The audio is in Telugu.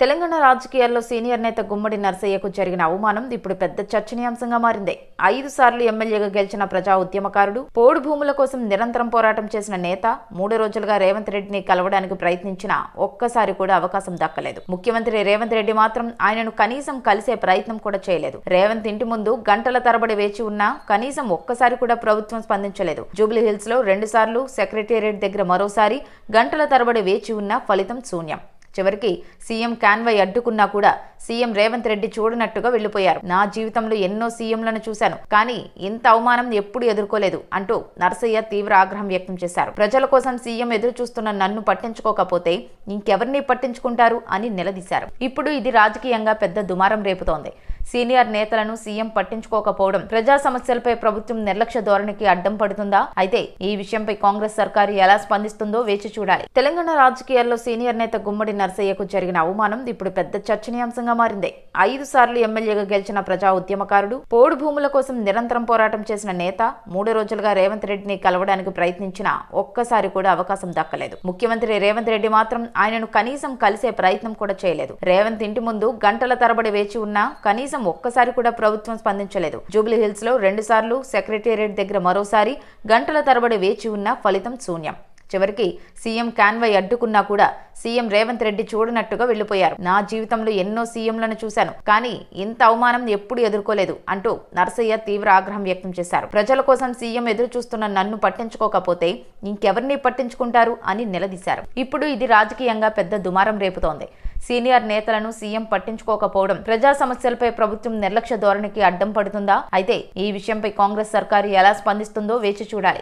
తెలంగాణ రాజకీయాల్లో సీనియర్ నేత గుమ్మడి నర్సయ్యకు జరిగిన అవమానం ఇప్పుడు పెద్ద చర్చనీయాంశంగా మారింది. ఐదు సార్లు ఎమ్మెల్యేగా గెలిచిన ప్రజా ఉద్యమకారుడు పోడు భూముల కోసం నిరంతరం పోరాటం చేసిన నేత మూడు రోజులుగా రేవంత్ రెడ్డిని కలవడానికి ప్రయత్నించినా ఒక్కసారి కూడా అవకాశం దక్కలేదు. ముఖ్యమంత్రి రేవంత్ రెడ్డి మాత్రం ఆయనను కనీసం కలిసే ప్రయత్నం కూడా చేయలేదు. రేవంత్ ఇంటి ముందు గంటల తరబడి వేచి ఉన్నా కనీసం ఒక్కసారి కూడా ప్రభుత్వం స్పందించలేదు. జూబ్లీ హిల్స్లో రెండు సార్లు సెక్రటేరియట్ దగ్గర మరోసారి గంటల తరబడి వేచి ఉన్నా ఫలితం శూన్యం. చివరికి సీఎం కాన్వై అడ్డుకున్నా కూడా సీఎం రేవంత్ రెడ్డి చూడనట్టుగా వెళ్ళిపోయారు నా జీవితంలో ఎన్నో సీఎంలను చూశాను కానీ ఇంత అవమానం ఎప్పుడు ఎదుర్కోలేదు అంటూ నరసయ్య తీవ్ర ఆగ్రహం వ్యక్తం చేశారు. ప్రజల కోసం సీఎం ఎదురు చూస్తున్న నన్ను పట్టించుకోకపోతే ఇంకెవరిని పట్టించుకుంటారు అని నిలదీశారు. ఇప్పుడు ఇది రాజకీయంగా పెద్ద దుమారం రేపుతోంది. సీనియర్ నేతలను సీఎం పట్టించుకోకపోవడం ప్రజా సమస్యలపై ప్రభుత్వం నిర్లక్ష్య ధోరణికి అడ్డం పడుతుందా? అయితే ఈ విషయంపై కాంగ్రెస్ సర్కారు ఎలా స్పందిస్తుందో వేచి చూడాలి. తెలంగాణ రాజకీయాల్లో సీనియర్ నేత గుమ్మడి నర్సయ్యకు జరిగిన అవమానం ఇప్పుడు పెద్ద చర్చనీయాంశంగా మారింది. ఐదు సార్లు ఎమ్మెల్యేగా గెలిచిన ప్రజా ఉద్యమకారుడు పోడు భూముల కోసం నిరంతరం పోరాటం చేసిన నేత మూడు రోజులుగా రేవంత్ రెడ్డిని కలవడానికి ప్రయత్నించినా ఒక్కసారి కూడా అవకాశం దక్కలేదు. ముఖ్యమంత్రి రేవంత్ రెడ్డి మాత్రం ఆయనను కనీసం కలిసే ప్రయత్నం కూడా చేయలేదు. రేవంత్ ఇంటి ముందు గంటల తరబడి వేచి ఉన్నా కనీసం ఒక్కసారి కూడా ప్రభుత్వం స్పందించలేదు. జూబ్లీ హిల్స్లో రెండు సార్లు సెక్రటేరియట్ దగ్గర మరోసారి గంటల తరబడి వేచి ఉన్నా ఫలితం శూన్యం. చివరికి సీఎం కాన్వై అడ్డుకున్నా కూడా సీఎం రేవంత్ రెడ్డి చూడనట్టుగా వెళ్ళిపోయారు నా జీవితంలో ఎన్నో సీఎంలను చూశాను కానీ ఇంత అవమానం ఎప్పుడు ఎదుర్కోలేదు అంటూ నరసయ్య తీవ్ర ఆగ్రహం వ్యక్తం చేశారు. ప్రజల కోసం సీఎం ఎదురు చూస్తున్న నన్ను పట్టించుకోకపోతే ఇంకెవరిని పట్టించుకుంటారు అని నిలదీశారు. ఇప్పుడు ఇది రాజకీయంగా పెద్ద దుమారం రేపుతోంది. సీనియర్ నేతలను సీఎం పట్టించుకోకపోవడం ప్రజా సమస్యలపై ప్రభుత్వం నిర్లక్ష్య ధోరణికి అడ్డం పడుతుందా? అయితే ఈ విషయంపై కాంగ్రెస్ సర్కారు ఎలా స్పందిస్తుందో వేచి చూడాలి.